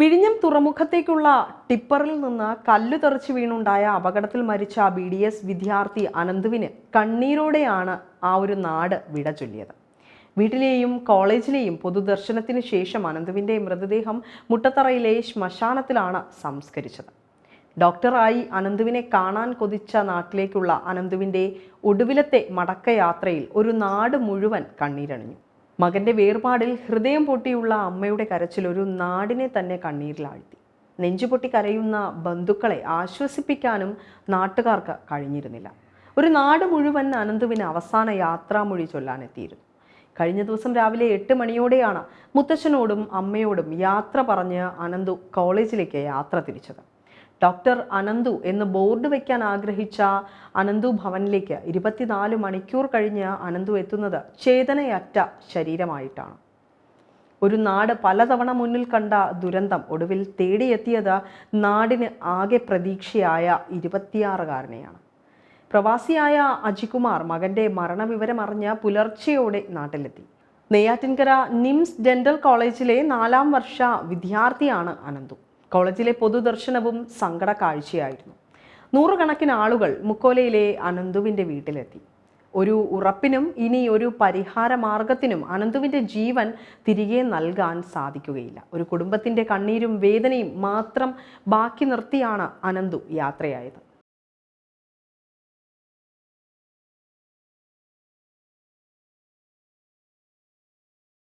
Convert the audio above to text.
വിഴിഞ്ഞം തുറമുഖത്തേക്കുള്ള ടിപ്പറിൽ നിന്ന് കല്ലു തെറിച്ച് വീണുണ്ടായ അപകടത്തിൽ മരിച്ച ബി ഡി എസ് വിദ്യാർത്ഥി അനന്തുവിന് കണ്ണീരോടെയാണ് ആ ഒരു നാട് വിട ചൊല്ലിയത്. വീട്ടിലെയും കോളേജിലെയും പൊതുദർശനത്തിന് ശേഷം അനന്തുവിന്റെ മൃതദേഹം മുട്ടത്തറയിലെ ശ്മശാനത്തിലാണ് സംസ്കരിച്ചത്. ഡോക്ടറായി അനന്തുവിനെ കാണാൻ കൊതിച്ച നാട്ടിലേക്കുള്ള അനന്തുവിന്റെ ഒടുവിലത്തെ മടക്കയാത്രയിൽ ഒരു നാട് മുഴുവൻ കണ്ണീരണിഞ്ഞു. മകന്റെ വേർപാടിൽ ഹൃദയം പൊട്ടിയുള്ള അമ്മയുടെ കരച്ചിൽ ഒരു നാടിനെ തന്നെ കണ്ണീരിലാഴ്ത്തി. നെഞ്ചുപൊട്ടി കരയുന്ന ബന്ധുക്കളെ ആശ്വസിപ്പിക്കാനും നാട്ടുകാർക്ക് കഴിഞ്ഞിരുന്നില്ല. ഒരു നാട് മുഴുവൻ അനന്തുവിന് അവസാന യാത്രാമൊഴി ചൊല്ലാനെത്തിയിരുന്നു. കഴിഞ്ഞ ദിവസം രാവിലെ എട്ട് മണിയോടെയാണ് മുത്തച്ഛനോടും അമ്മയോടും യാത്ര പറഞ്ഞ് അനന്തു കോളേജിലേക്ക് യാത്ര തിരിച്ചത്. ഡോക്ടർ അനന്തു എന്ന് ബോർഡ് വയ്ക്കാൻ ആഗ്രഹിച്ച അനന്തു ഭവനിലേക്ക് ഇരുപത്തിനാല് മണിക്കൂർ കഴിഞ്ഞ് അനന്തു എത്തുന്നത് ചേതനയറ്റ ശരീരമായിട്ടാണ്. ഒരു നാട് പലതവണ മുന്നിൽ കണ്ട ദുരന്തം ഒടുവിൽ തേടിയെത്തിയത് നാടിന് ആകെ പ്രതീക്ഷയായ ഇരുപത്തിയാറുകാരനെയാണ്. പ്രവാസിയായ അജികുമാർ മകന്റെ മരണവിവരം അറിഞ്ഞ് പുലർച്ചെയോടെ നാട്ടിലെത്തി. നെയ്യാറ്റിൻകര നിംസ് ഡെന്റൽ കോളേജിലെ നാലാം വർഷ വിദ്യാർത്ഥിയാണ് അനന്തു. കോളേജിലെ പൊതുദർശനവും സങ്കട കാഴ്ചയായിരുന്നു. നൂറുകണക്കിന് ആളുകൾ മുക്കോലയിലെ അനന്തുവിന്റെ വീട്ടിലെത്തി. ഒരു ഉറപ്പിനും ഇനി ഒരു പരിഹാര മാർഗത്തിനും അനന്തുവിന്റെ ജീവൻ തിരികെ നൽകാൻ സാധിക്കുകയില്ല. ഒരു കുടുംബത്തിന്റെ കണ്ണീരും വേദനയും മാത്രം ബാക്കി നിർത്തിയാണ് അനന്തു യാത്രയായത്.